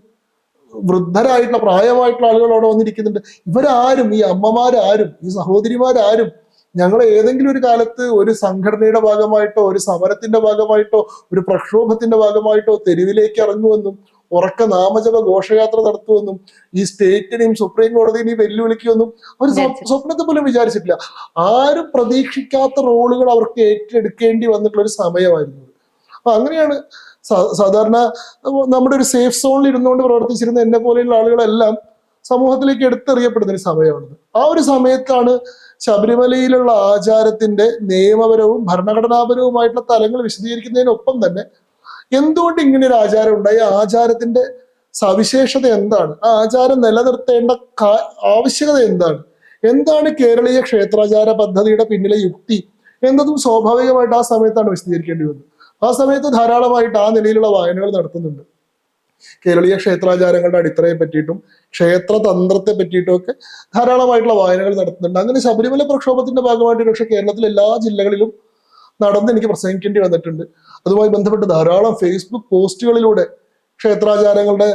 വൃദ്ധരായിട്ടുള്ള പ്രായമായിട്ടുള്ള ആളുകൾ അവിടെ വന്നിരിക്കുന്നുണ്ട്. ഇവരാരും ഈ അമ്മമാരാരും ഈ സഹോദരിമാരാരും ഞങ്ങൾ ഏതെങ്കിലും ഒരു കാലത്ത് ഒരു സംഘടനയുടെ ഭാഗമായിട്ടോ ഒരു സമരത്തിന്റെ ഭാഗമായിട്ടോ ഒരു പ്രക്ഷോഭത്തിന്റെ ഭാഗമായിട്ടോ തെരുവിലേക്ക് ഇറങ്ങുമെന്നും ഉറക്ക നാമജപ ഘോഷയാത്ര നടത്തുമെന്നും ഈ സ്റ്റേറ്റിനെയും സുപ്രീം കോടതിയെയും വെല്ലുവിളിക്കുമെന്നും അവർ സ്വ- സ്വപ്നത്തെ പോലും വിചാരിച്ചിട്ടില്ല. ആരും പ്രതീക്ഷിക്കാത്ത റോളുകൾ അവർക്ക് ഏറ്റെടുക്കേണ്ടി വന്നിട്ടുള്ള ഒരു സമയമായിരുന്നു. അപ്പൊ അങ്ങനെയാണ് സാധാരണ നമ്മുടെ ഒരു സേഫ് സോണിൽ ഇരുന്നുകൊണ്ട് പ്രവർത്തിച്ചിരുന്ന എന്നെ പോലെയുള്ള ആളുകളെല്ലാം സമൂഹത്തിലേക്ക് എടുത്തെറിയപ്പെടുന്ന ഒരു സമയമാണിത്. ആ ഒരു സമയത്താണ് ശബരിമലയിലുള്ള ആചാരത്തിന്റെ നിയമപരവും ഭരണഘടനാപരവുമായിട്ടുള്ള തലങ്ങൾ വിശദീകരിക്കുന്നതിനൊപ്പം തന്നെ എന്തുകൊണ്ട് ഇങ്ങനെ ഒരു ആചാരം ഉണ്ടായി? ആചാരത്തിന്റെ സവിശേഷത എന്താണ്? ആ ആചാരം നിലനിർത്തേണ്ട ആവശ്യകത എന്താണ്? എന്താണ് കേരളീയ ക്ഷേത്രാചാര പദ്ധതിയുടെ പിന്നിലെ യുക്തി എന്നതും സ്വാഭാവികമായിട്ട് ആ സമയത്താണ് വിശദീകരിക്കേണ്ടി വന്നത്. ആ സമയത്ത് ധാരാളമായിട്ട് ആ നിലയിലുള്ള വായനകൾ നടത്തുന്നുണ്ട്. കേരളീയ ക്ഷേത്രാചാരങ്ങളുടെ അടിത്തറയെ പറ്റിയിട്ടും ക്ഷേത്രതന്ത്രത്തെ പറ്റിയിട്ടും ഒക്കെ ധാരാളമായിട്ടുള്ള വായനകൾ നടത്തുന്നുണ്ട്. അങ്ങനെ ശബരിമല പ്രക്ഷോഭത്തിന്റെ ഭാഗമായിട്ട് പക്ഷേ കേരളത്തിലെ എല്ലാ ജില്ലകളിലും നടന്ന് എനിക്ക് പ്രസംഗിക്കേണ്ടി വന്നിട്ടുണ്ട്. അതുമായി ബന്ധപ്പെട്ട് ധാരാളം ഫേസ്ബുക്ക് പോസ്റ്റുകളിലൂടെ ക്ഷേത്രാചാരങ്ങളുടെ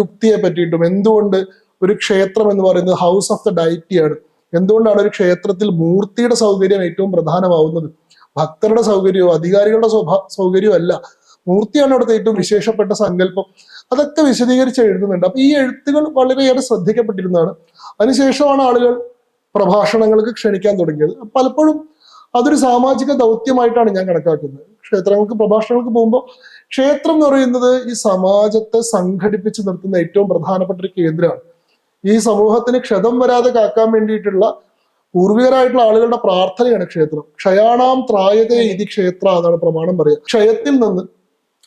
യുക്തിയെ പറ്റിയിട്ടും എന്തുകൊണ്ട് ഒരു ക്ഷേത്രം എന്ന് പറയുന്നത് ഹൗസ് ഓഫ് ദ ഡൈറ്റിയാണ് എന്തുകൊണ്ടാണ് ഒരു ക്ഷേത്രത്തിൽ മൂർത്തിയുടെ സൗകര്യം ഏറ്റവും പ്രധാനമാവുന്നത്? ഭക്തരുടെ സൗകര്യമോ അധികാരികളുടെ സൗകര്യമോ അല്ല മൂർത്തിയാണ് അവിടുത്തെ ഏറ്റവും വിശേഷപ്പെട്ട സങ്കല്പം. അതൊക്കെ വിശദീകരിച്ച് എഴുതുന്നുണ്ട്. അപ്പൊ ഈ എഴുത്തുകൾ വളരെയേറെ ശ്രദ്ധിക്കപ്പെട്ടിരുന്നതാണ്. അതിനുശേഷമാണ് ആളുകൾ പ്രഭാഷണങ്ങൾക്ക് ക്ഷണിക്കാൻ തുടങ്ങിയത്. പലപ്പോഴും അതൊരു സാമാജിക ദൗത്യമായിട്ടാണ് ഞാൻ കണക്കാക്കുന്നത്. ക്ഷേത്രങ്ങൾക്ക് പ്രഭാഷണങ്ങൾക്ക് പോകുമ്പോൾ ക്ഷേത്രം എന്ന് പറയുന്നത് ഈ സമാജത്തെ സംഘടിപ്പിച്ച് നിർത്തുന്ന ഏറ്റവും പ്രധാനപ്പെട്ട ഒരു കേന്ദ്രമാണ്. ഈ സമൂഹത്തിന് ക്ഷതം വരാതെ കാക്കാൻ വേണ്ടിയിട്ടുള്ള പൂർവികരായിട്ടുള്ള ആളുകളുടെ പ്രാർത്ഥനയാണ് ക്ഷേത്രം. ക്ഷയാണാം ത്രായതേ ഇതി ക്ഷേത്ര എന്നാണ് പ്രമാണം പറയുക. ക്ഷയത്തിൽ നിന്ന്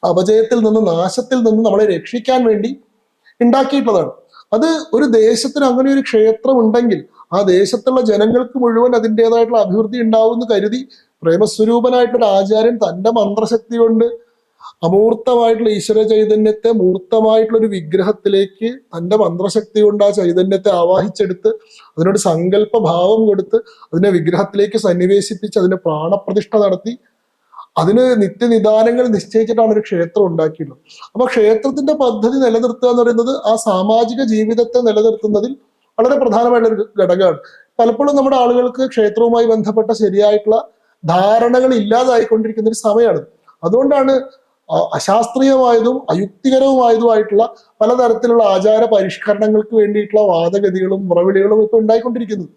അപജയത്തിൽ നിന്ന് നാശത്തിൽ നിന്ന് നമ്മളെ രക്ഷിക്കാൻ വേണ്ടി ഉണ്ടാക്കിയിട്ടുള്ളതാണ്. അത് ഒരു ദേശത്തിന് അങ്ങനെ ഒരു ക്ഷേത്രം ഉണ്ടെങ്കിൽ ആ ദേശത്തുള്ള ജനങ്ങൾക്ക് മുഴുവൻ അതിന്റെതായിട്ടുള്ള അഭിവൃദ്ധി ഉണ്ടാവുമെന്ന് കരുതി പ്രേമസ്വരൂപനായിട്ടൊരു ആചാര്യൻ തന്റെ മന്ത്രശക്തി കൊണ്ട് അമൂർത്തമായിട്ടുള്ള ഈശ്വര ചൈതന്യത്തെ മൂർത്തമായിട്ടുള്ള ഒരു വിഗ്രഹത്തിലേക്ക് തന്റെ മന്ത്രശക്തി കൊണ്ട് ആ ചൈതന്യത്തെ ആവാഹിച്ചെടുത്ത് അതിനോട് സങ്കല്പ ഭാവം കൊടുത്ത് അതിനെ വിഗ്രഹത്തിലേക്ക് സന്നിവേശിപ്പിച്ച് അതിന് പ്രാണപ്രതിഷ്ഠ നടത്തി അതിന് നിത്യനിദാനങ്ങൾ നിശ്ചയിച്ചിട്ടാണ് ഒരു ക്ഷേത്രം ഉണ്ടാക്കിയിട്ടുള്ളത്. അപ്പൊ ക്ഷേത്രത്തിന്റെ പദ്ധതി നിലനിർത്തുക എന്ന് പറയുന്നത് ആ സാമാജിക ജീവിതത്തെ നിലനിർത്തുന്നതിൽ വളരെ പ്രധാനമായിട്ടുള്ള ഒരു ഘടകമാണ്. പലപ്പോഴും നമ്മുടെ ആളുകൾക്ക് ക്ഷേത്രവുമായി ബന്ധപ്പെട്ട ശരിയായിട്ടുള്ള ധാരണകൾ ഇല്ലാതായിക്കൊണ്ടിരിക്കുന്ന ഒരു സമയമാണ്. അതുകൊണ്ടാണ് അശാസ്ത്രീയമായതും അയുക്തികരവുമായതുമായിട്ടുള്ള പലതരത്തിലുള്ള ആചാര പരിഷ്കരണങ്ങൾക്ക് വേണ്ടിയിട്ടുള്ള വാദഗതികളും മുറവിളികളും ഇപ്പൊ ഉണ്ടായിക്കൊണ്ടിരിക്കുന്നത്.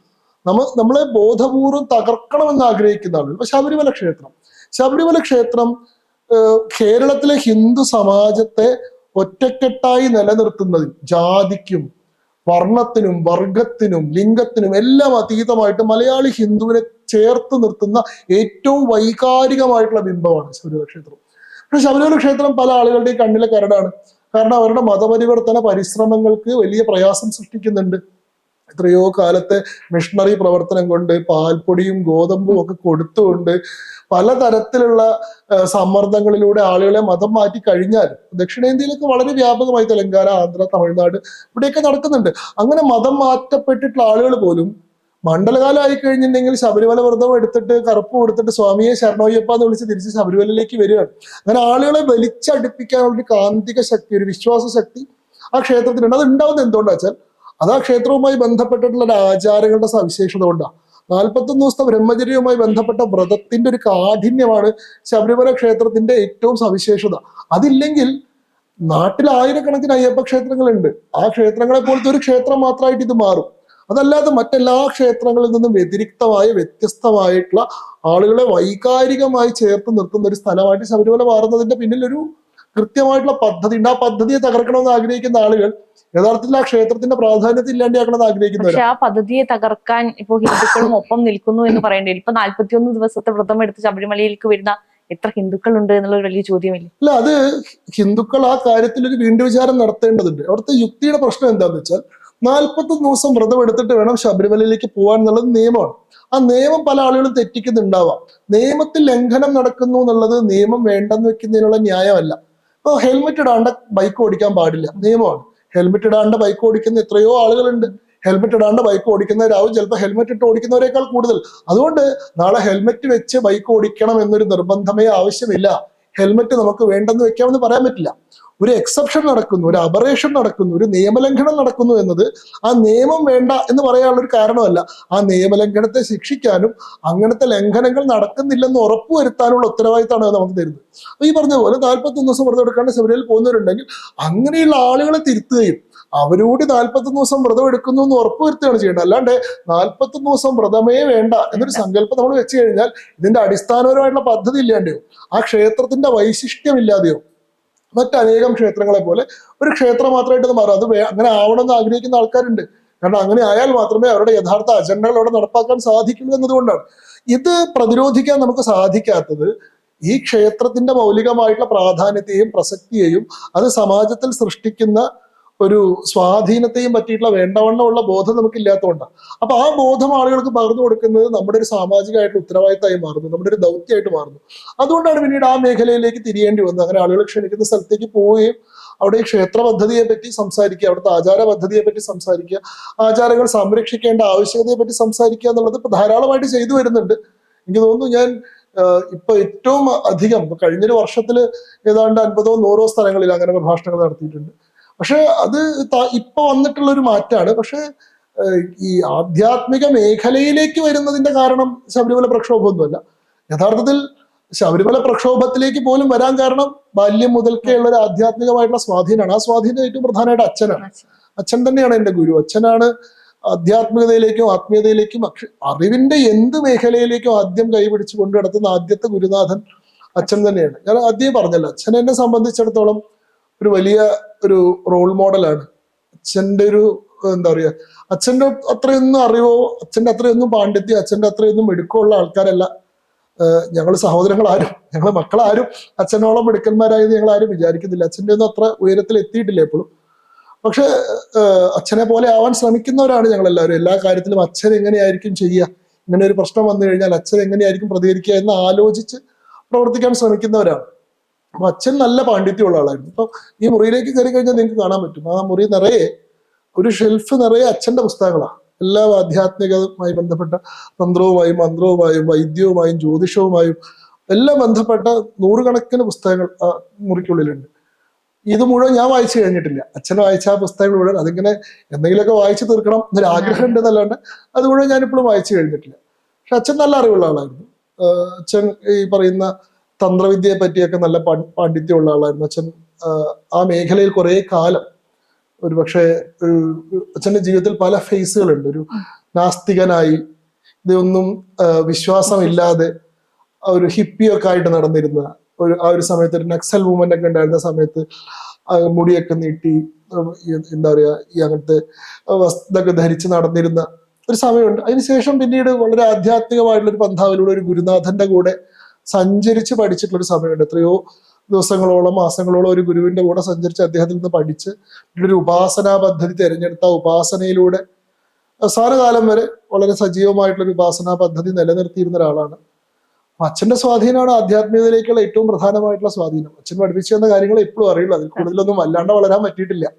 നമ്മൾ നമ്മളെ ബോധപൂർവം തകർക്കണമെന്ന് ആഗ്രഹിക്കുന്ന ആളുകൾ. ശബരിമല ക്ഷേത്രം. ശബരിമല ക്ഷേത്രം കേരളത്തിലെ ഹിന്ദു സമാജത്തെ ഒറ്റക്കെട്ടായി നിലനിർത്തുന്നതിൽ ജാതിക്കും വർണത്തിനും വർഗത്തിനും ലിംഗത്തിനും എല്ലാം അതീതമായിട്ട് മലയാളി ഹിന്ദുവിനെ ചേർത്ത് നിർത്തുന്ന ഏറ്റവും വൈകാരികമായിട്ടുള്ള ബിംബമാണ് ശബരിമല ക്ഷേത്രം. പക്ഷെ ശബരിമല ക്ഷേത്രം പല ആളുകളുടെയും കണ്ണിലെ കരടാണ്. കാരണം അവരുടെ മതപരിവർത്തന പരിശ്രമങ്ങൾക്ക് വലിയ പ്രയാസം സൃഷ്ടിക്കുന്നുണ്ട്. എത്രയോ കാലത്തെ മിഷണറി പ്രവർത്തനം കൊണ്ട് പാൽപ്പൊടിയും ഗോതമ്പും ഒക്കെ കൊടുത്തുകൊണ്ട് പലതരത്തിലുള്ള സമ്മർദ്ദങ്ങളിലൂടെ ആളുകളെ മതം മാറ്റി കഴിഞ്ഞാൽ ദക്ഷിണേന്ത്യയിലൊക്കെ വളരെ വ്യാപകമായി തെലങ്കാന ആന്ധ്ര തമിഴ്നാട് ഇവിടെയൊക്കെ നടക്കുന്നുണ്ട്. അങ്ങനെ മതം മാറ്റപ്പെട്ടിട്ടുള്ള ആളുകൾ പോലും മണ്ഡലകാലം ആയി കഴിഞ്ഞിട്ടുണ്ടെങ്കിൽ ശബരിമല വ്രതം എടുത്തിട്ട് കറുപ്പ് കൊടുത്തിട്ട് സ്വാമിയെ ശരണോയ്യപ്പ എന്ന് വിളിച്ച് തിരിച്ച് ശബരിമലയിലേക്ക് വരികയാണ്. അങ്ങനെ ആളുകളെ വലിച്ചടുപ്പിക്കാനുള്ള ഒരു കാന്തിക ശക്തി ഒരു വിശ്വാസ ശക്തി ആ ക്ഷേത്രത്തിനുണ്ട് അത് ഉണ്ടാവുന്നത് എന്തുകൊണ്ടാ വെച്ചാൽ അത് ആ ക്ഷേത്രവുമായി ബന്ധപ്പെട്ടിട്ടുള്ള ആചാരങ്ങളുടെ സവിശേഷത കൊണ്ടാണ് നാൽപ്പത്തൊന്ന് ദിവസത്തെ ബ്രഹ്മചര്യവുമായി ബന്ധപ്പെട്ട വ്രതത്തിന്റെ ഒരു കാഠിന്യമാണ് ശബരിമല ക്ഷേത്രത്തിന്റെ ഏറ്റവും സവിശേഷത. അതില്ലെങ്കിൽ നാട്ടിൽ ആയിരക്കണക്കിന് അയ്യപ്പ ക്ഷേത്രങ്ങളുണ്ട്. ആ ക്ഷേത്രങ്ങളെ പോലത്തെ ഒരു ക്ഷേത്രം മാത്രമായിട്ട് ഇത് മാറും. അതല്ലാതെ മറ്റെല്ലാ ക്ഷേത്രങ്ങളിൽ നിന്നും വ്യതിരിക്തമായ വ്യത്യസ്തമായിട്ടുള്ള ആളുകളെ വൈകാരികമായി ചേർത്ത് നിർത്തുന്ന ഒരു സ്ഥലമായിട്ട് ശബരിമല മാറുന്നതിന്റെ പിന്നിൽ ഒരു കൃത്യമായിട്ടുള്ള പദ്ധതി ഉണ്ട്. ആ പദ്ധതിയെ തകർക്കണമെന്ന് ആഗ്രഹിക്കുന്ന ആളുകൾ യഥാർത്ഥത്തിൽ ആ ക്ഷേത്രത്തിന്റെ പ്രാധാന്യത്തെ ഇല്ലാണ്ടാക്കണമെന്ന് ആഗ്രഹിക്കുന്നവരാണ് പക്ഷെ ആ പദ്ധതിയെ തകർക്കാൻ ഇപ്പോ ഹിന്ദുക്കളും ഒപ്പം നിൽക്കുന്നു എന്ന് പറയേണ്ടി ഇപ്പൊ നാല്പത്തിയൊന്ന് ദിവസത്തെ വ്രതം എടുത്ത് ശബരിമലയിലേക്ക് വരുന്ന എത്ര ഹിന്ദുക്കൾ ഉണ്ട് എന്നുള്ള ഒരു വലിയ ചോദ്യമില്ല? അല്ല അത് ഹിന്ദുക്കൾ ആ കാര്യത്തിൽ ഒരു വീണ്ടും വിചാരം നടത്തേണ്ടതുണ്ട്. അവിടുത്തെ യുക്തിയുടെ പ്രശ്നം എന്താന്ന് വെച്ചാൽ നാൽപ്പത്തൊന്ന് ദിവസം വ്രതം എടുത്തിട്ട് വേണം ശബരിമലയിലേക്ക് പോകാൻ എന്നുള്ളത് നിയമമാണ്. ആ നിയമം പല ആളുകളും തെറ്റിക്കുന്നുണ്ടാവാം. നിയമത്തിൽ ലംഘനം നടക്കുന്നു എന്നുള്ളത് നിയമം വേണ്ടെന്ന് വെക്കുന്നതിനുള്ള ന്യായമല്ല. ഇപ്പോൾ ഹെൽമെറ്റ് ഇടാണ്ട് ബൈക്ക് ഓടിക്കാൻ പാടില്ല. നിയമമാണ്. ഹെൽമെറ്റ് ഇടാണ്ട് ബൈക്ക് ഓടിക്കുന്ന എത്രയോ ആളുകളുണ്ട്. ഹെൽമെറ്റ് ഇടാണ്ട് ബൈക്ക് ഓടിക്കുന്നവരാവും. ചിലപ്പോൾ ഹെൽമെറ്റ് ഇട്ട് ഓടിക്കുന്നവരെക്കാൾ കൂടുതൽ. അതുകൊണ്ട് നാളെ ഹെൽമെറ്റ് വെച്ച് ബൈക്ക് ഓടിക്കണം എന്നൊരു നിർബന്ധമേ ആവശ്യമില്ല. ഹെൽമെറ്റ് നമുക്ക് വേണ്ടെന്ന് വെക്കാമെന്ന് പറയാൻ പറ്റില്ല. ഒരു എക്സെപ്ഷൻ നടക്കുന്നു ഒരു അബറേഷൻ നടക്കുന്നു ഒരു നിയമലംഘനം നടക്കുന്നു എന്നത് ആ നിയമം വേണ്ട എന്ന് പറയാനുള്ള ഒരു കാരണമല്ല. ആ നിയമലംഘനത്തെ ശിക്ഷിക്കാനും അങ്ങനത്തെ ലംഘനങ്ങൾ നടക്കുന്നില്ലെന്ന് ഉറപ്പുവരുത്താനുള്ള ഉത്തരവാദിത്തമാണ് നമുക്ക് തരുന്നത്. അപ്പൊ ഈ പറഞ്ഞ പോലെ നാൽപ്പത്തൊന്ന് ദിവസം വ്രതം എടുക്കാണ്ട് ശബരിമലയിൽ പോകുന്നവരുണ്ടെങ്കിൽ അങ്ങനെയുള്ള ആളുകളെ തിരുത്തുകയും അവരോട് നാൽപ്പത്തൊന്ന് ദിവസം വ്രതം എടുക്കുന്നു എന്ന് ഉറപ്പുവരുത്തുകയാണ് ചെയ്യേണ്ടത്. അല്ലാണ്ട് നാൽപ്പത്തൊന്ന് ദിവസം വ്രതമേ വേണ്ട എന്നൊരു സങ്കല്പം നമ്മൾ വെച്ച് കഴിഞ്ഞാൽ ഇതിന്റെ അടിസ്ഥാനപരമായിട്ടുള്ള പദ്ധതി ഇല്ലാണ്ടെയോ ആ ക്ഷേത്രത്തിന്റെ വൈശിഷ്ട്യം ഇല്ലാതെയോ മറ്റനേകം ക്ഷേത്രങ്ങളെ പോലെ ഒരു ക്ഷേത്രം മാത്രമായിട്ട് മാറും. അത് അങ്ങനെ അങ്ങനെ ആവണമെന്ന് ആഗ്രഹിക്കുന്ന ആൾക്കാരുണ്ട്. കാരണം അങ്ങനെ ആയാൽ മാത്രമേ അവരുടെ യഥാർത്ഥ അജണ്ടകൾ അവിടെ നടപ്പാക്കാൻ സാധിക്കുള്ളൂ എന്നതുകൊണ്ടാണ്. ഇത് പ്രതിരോധിക്കാൻ നമുക്ക് സാധിക്കാത്തത് ഈ ക്ഷേത്രത്തിന്റെ മൗലികമായിട്ടുള്ള പ്രാധാന്യത്തെയും പ്രസക്തിയെയും അത് സമാജത്തിൽ സൃഷ്ടിക്കുന്ന ഒരു സ്വാധീനത്തെയും പറ്റിയിട്ടുള്ള വേണ്ടവണ്ണമുള്ള ബോധം നമുക്ക് ഇല്ലാത്തതുകൊണ്ടാണ് അപ്പൊ ആ ബോധം ആളുകൾക്ക് പകർന്നു കൊടുക്കുന്നത് നമ്മുടെ ഒരു സാമാജികമായിട്ടുള്ള ഉത്തരവാദിത്തമായി മാറുന്നു നമ്മുടെ ഒരു ദൗത്യമായിട്ട് മാറുന്നു. അതുകൊണ്ടാണ് പിന്നീട് ആ മേഖലയിലേക്ക് തിരിയേണ്ടി വന്നത്. അങ്ങനെ ആളുകൾ ക്ഷണിക്കുന്ന സ്ഥലത്തേക്ക് പോവുകയും അവിടെ ഈ ക്ഷേത്ര പദ്ധതിയെ പറ്റി സംസാരിക്കുക അവിടുത്തെ ആചാര പദ്ധതിയെ പറ്റി സംസാരിക്കുക ആചാരങ്ങൾ സംരക്ഷിക്കേണ്ട ആവശ്യകതയെ പറ്റി സംസാരിക്കുക എന്നുള്ളത് ഇപ്പൊ ധാരാളമായിട്ട് ചെയ്തു വരുന്നുണ്ട്. എനിക്ക് തോന്നുന്നു ഞാൻ ഇപ്പൊ ഏറ്റവും അധികം കഴിഞ്ഞൊരു വർഷത്തിൽ ഏതാണ്ട് അൻപതോ നൂറോ സ്ഥലങ്ങളിൽ അങ്ങനെ പ്രഭാഷണങ്ങൾ നടത്തിയിട്ടുണ്ട്. പക്ഷെ അത് ഇപ്പൊ വന്നിട്ടുള്ള ഒരു മാറ്റാണ്. പക്ഷെ ഈ ആധ്യാത്മിക മേഖലയിലേക്ക് വരുന്നതിന്റെ കാരണം ശബരിമല പ്രക്ഷോഭമൊന്നുമല്ല. യഥാർത്ഥത്തിൽ ശബരിമല പ്രക്ഷോഭത്തിലേക്ക് പോലും വരാൻ കാരണം ബാല്യം മുതൽക്കേ ഉള്ള ഒരു ആധ്യാത്മികമായിട്ടുള്ള സ്വാധീനമാണ് ആ സ്വാധീനം ഏറ്റവും പ്രധാനമായിട്ട് അച്ഛനാണ്. അച്ഛൻ. തന്നെയാണ് എന്റെ ഗുരു. അച്ഛനാണ് ആധ്യാത്മികതയിലേക്കും ആത്മീയതയിലേക്കും അറിവിന്റെ എന്ത് മേഖലയിലേക്കും ആദ്യം കൈപിടിച്ച് കൊണ്ടു നടത്തുന്ന ആദ്യത്തെ ഗുരുനാഥൻ അച്ഛൻ തന്നെയാണ്. ഞാൻ ആദ്യം പറഞ്ഞല്ലോ അച്ഛൻ എന്നെ സംബന്ധിച്ചിടത്തോളം ഒരു വലിയ ഒരു റോൾ മോഡലാണ് അച്ഛന്റെ ഒരു എന്താ പറയുക അച്ഛന്റെ അത്രയൊന്നും അറിവോ അച്ഛന്റെ അത്രയൊന്നും പാണ്ഡിത്യം അച്ഛന്റെ അത്രയൊന്നും മിടുക്കമുള്ള ആൾക്കാരല്ല. ഞങ്ങൾ സഹോദരങ്ങളാരും ഞങ്ങൾ മക്കളാരും അച്ഛനോളം മിടുക്കന്മാരായത് ഞങ്ങൾ ആരും വിചാരിക്കുന്നില്ല. അച്ഛന്റെ ഒന്നും അത്ര ഉയരത്തിൽ എത്തിയിട്ടില്ല എപ്പോഴും. പക്ഷെ അച്ഛനെ പോലെ ആവാൻ ശ്രമിക്കുന്നവരാണ് ഞങ്ങൾ എല്ലാവരും എല്ലാ കാര്യത്തിലും അച്ഛൻ എങ്ങനെയായിരിക്കും ചെയ്യുക? ഇങ്ങനെ ഒരു പ്രശ്നം വന്നു കഴിഞ്ഞാൽ അച്ഛൻ എങ്ങനെയായിരിക്കും പ്രതികരിക്കുക എന്ന് ആലോചിച്ച് പ്രവർത്തിക്കാൻ ശ്രമിക്കുന്നവരാണ്. അപ്പൊ അച്ഛൻ നല്ല പാണ്ഡിത്യമുള്ള ആളായിരുന്നു. അപ്പൊ ഈ മുറിയിലേക്ക് കയറി കഴിഞ്ഞാൽ നിങ്ങൾക്ക് കാണാൻ പറ്റും. ആ മുറി നിറയെ ഒരു ഷെൽഫ് നിറയെ അച്ഛന്റെ പുസ്തകങ്ങളാണ്. എല്ലാ ആധ്യാത്മികമായി ബന്ധപ്പെട്ട തന്ത്രവുമായും മന്ത്രവുമായും വൈദ്യവുമായും ജ്യോതിഷവുമായും എല്ലാം ബന്ധപ്പെട്ട നൂറുകണക്കിന് പുസ്തകങ്ങൾ ആ മുറിക്കുള്ളിലുണ്ട്. ഇത് മുഴുവൻ ഞാൻ വായിച്ചു കഴിഞ്ഞിട്ടില്ല. അച്ഛൻ വായിച്ച ആ പുസ്തകങ്ങൾ മുഴുവൻ അതിങ്ങനെ എന്തെങ്കിലുമൊക്കെ വായിച്ചു തീർക്കണം എന്നൊരു ആഗ്രഹം ഉണ്ട് എന്നല്ലാണ്ട് അത് മുഴുവൻ ഞാനിപ്പോഴും വായിച്ചു കഴിഞ്ഞിട്ടില്ല. പക്ഷെ അച്ഛൻ നല്ല അറിവുള്ള ആളായിരുന്നു. അച്ഛൻ ഈ പറയുന്ന തന്ത്രവിദ്യയെ പറ്റിയൊക്കെ നല്ല പാണ്ഡിത്യമുള്ള ആളായിരുന്നു. അച്ഛൻ ആ മേഖലയിൽ കുറെ കാലം ഒരു പക്ഷേ ഒരു അച്ഛന്റെ ജീവിതത്തിൽ പല ഫേസുകളുണ്ട്. ഒരു നാസ്തികനായി ഇതൊന്നും വിശ്വാസം വിശ്വാസമില്ലാതെ ഒരു ഹിപ്പിയൊക്കെ ആയിട്ട് നടന്നിരുന്ന ഒരു ആ ഒരു സമയത്ത് ഒരു നക്സൽ മൂവ്മെന്റ് ഒക്കെ ഉണ്ടായിരുന്ന സമയത്ത് മുടിയൊക്കെ നീട്ടി എന്താ പറയാ ഈ അങ്ങനത്തെ വസ്തുതൊക്കെ ധരിച്ച് നടന്നിരുന്ന ഒരു സമയമുണ്ട്. അതിനുശേഷം പിന്നീട് വളരെ ആധ്യാത്മികമായിട്ടുള്ള ഒരു പന്ഥാവിലൂടെ ഒരു ഗുരുനാഥന്റെ കൂടെ സഞ്ചരിച്ച് പഠിച്ചിട്ടുള്ള ഒരു സമയമുണ്ട്. എത്രയോ ദിവസങ്ങളോളം മാസങ്ങളോളം ഒരു ഗുരുവിന്റെ കൂടെ സഞ്ചരിച്ച് അദ്ദേഹത്തിൽ നിന്ന് പഠിച്ച് ഒരു ഉപാസനാ പദ്ധതി തിരഞ്ഞെടുത്ത ഉപാസനയിലൂടെ അവസാന കാലം വരെ വളരെ സജീവമായിട്ടുള്ള ഒരു ഉപാസനാ പദ്ധതി നിലനിർത്തിയിരുന്ന ഒരാളാണ്. അച്ഛന്റെ സ്വാധീനമാണ് ആധ്യാത്മികതയിലേക്കുള്ള ഏറ്റവും പ്രധാനമായിട്ടുള്ള സ്വാധീനം. അച്ഛൻ പഠിപ്പിച്ചു തന്ന കാര്യങ്ങൾ എപ്പോഴും അറിയില്ല. അതിൽ കൂടുതലൊന്നും വല്ലാണ്ട് വളരാൻ പറ്റിയിട്ടില്ല.